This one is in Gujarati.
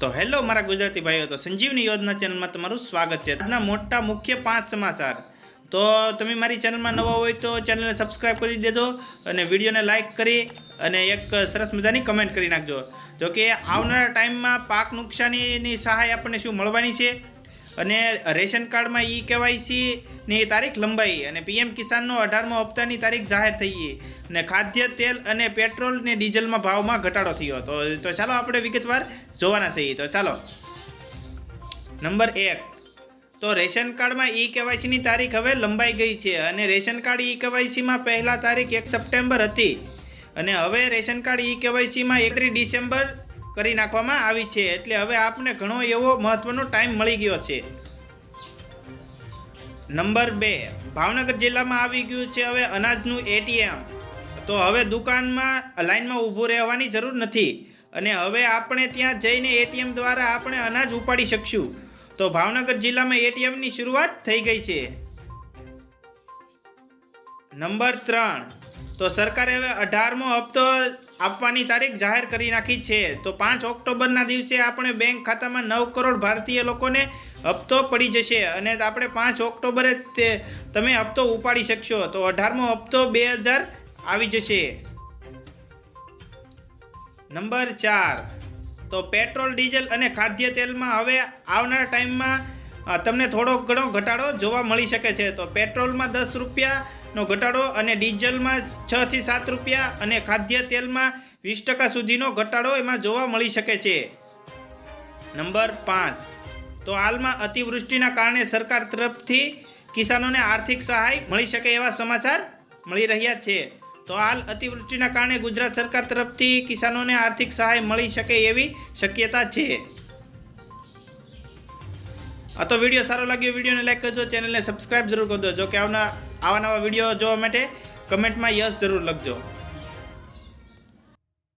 તો હેલો મારા ગુજરાતી ભાઈઓ, તો સંજીવની યોજના ચેનલમાં તમારું સ્વાગત છે. આજના મોટા મુખ્ય પાંચ સમાચાર. તો તમે મારી ચેનલમાં નવા હોય તો ચેનલને સબસ્ક્રાઈબ કરી દેજો અને વિડીયોને લાઇક કરી અને એક સરસ મજાની કમેન્ટ કરી નાખજો. જો કે આવનારા ટાઈમમાં પાક નુકસાનીની સહાય આપણને શું મળવાની છે? અને રેશન કાર્ડમાં ઈ કેવાયસીની તારીખ લંબાઈ અને પીએમ કિસાનનો અઢારમો હપ્તાની તારીખ જાહેર થઈ ગઈ. અને ખાદ્ય, તેલ અને પેટ્રોલ ને ડીઝલમાં ભાવમાં ઘટાડો થયો તો તો ચાલો આપણે વિગતવાર જોવાના છીએ. તો ચાલો. નંબર એક. તો રેશન કાર્ડમાં ઈ કેવાયસીની તારીખ હવે લંબાઈ ગઈ છે અને રેશન કાર્ડ ઈ કેવાયસીમાં પહેલાં તારીખ એક સપ્ટેમ્બર હતી. અને હવે રેશન કાર્ડ ઈ કેવાયસીમાં એકત્રીસ ડિસેમ્બર કરી નાખવામાં આવી છે. એટલે હવે આપને ઘણો એવો મહત્વનો ટાઈમ મળી ગયો છે. નંબર બે, ભાવનગર જિલ્લામાં આવી ગયું છે હવે અનાજનું એટીએમ તો હવે દુકાનમાં, લાઈનમાં ઊભું રહેવાની જરૂર નથી. અને હવે આપણે ત્યાં જઈને એટીએમ દ્વારા આપણે અનાજ ઉપાડી શકશું. તો ભાવનગર જિલ્લામાં એટીએમની શરૂઆત થઈ ગઈ છે. નંબર ત્રણ તો સરકારે હવે અઢારમો હપ્તો આપવાની તારીખ જાહેર કરી નાખી છે. તો પાંચ ઓક્ટોબરના દિવસે આપણે બેંક ખાતામાં નવ કરોડ ભારતીય લોકોને હપ્તો પડી જશે અને આપણે પાંચ ઓક્ટોબરે તે તમે હપ્તો ઉપાડી શકશો. તો અઢારમો હપ્તો બે હજાર આવી જશે. નંબર ચાર. તો પેટ્રોલ, ડીઝલ અને ખાદ્ય તેલમાં હવે આવનાર ટાઈમમાં તમને થોડો ઘણો ઘટાડો જોવા મળી શકે છે. તો પેટ્રોલમાં દસ રૂપિયાનો ઘટાડો અને ડીઝલમાં છથી સાત રૂપિયા અને ખાદ્ય તેલમાં વીસ ટકા સુધીનો ઘટાડો એમાં જોવા મળી શકે છે. નંબર પાંચ. તો હાલમાં અતિવૃષ્ટિના કારણે સરકાર તરફથી કિસાનોને આર્થિક સહાય મળી શકે એવા સમાચાર મળી રહ્યા છે. તો હાલ અતિવૃષ્ટિના કારણે ગુજરાત સરકાર તરફથી કિસાનોને આર્થિક સહાય મળી શકે એવી શક્યતા છે. આ તો વીડિયો સારો લાગ્યો, વિડીયોને લાઈક કરજો ચેનલને સબસ્ક્રાઈબ જરૂર કરજો. જો કે આવના આવા નવા વીડિયો જોવા માટે કમેન્ટમાં યસ જરૂર લખજો.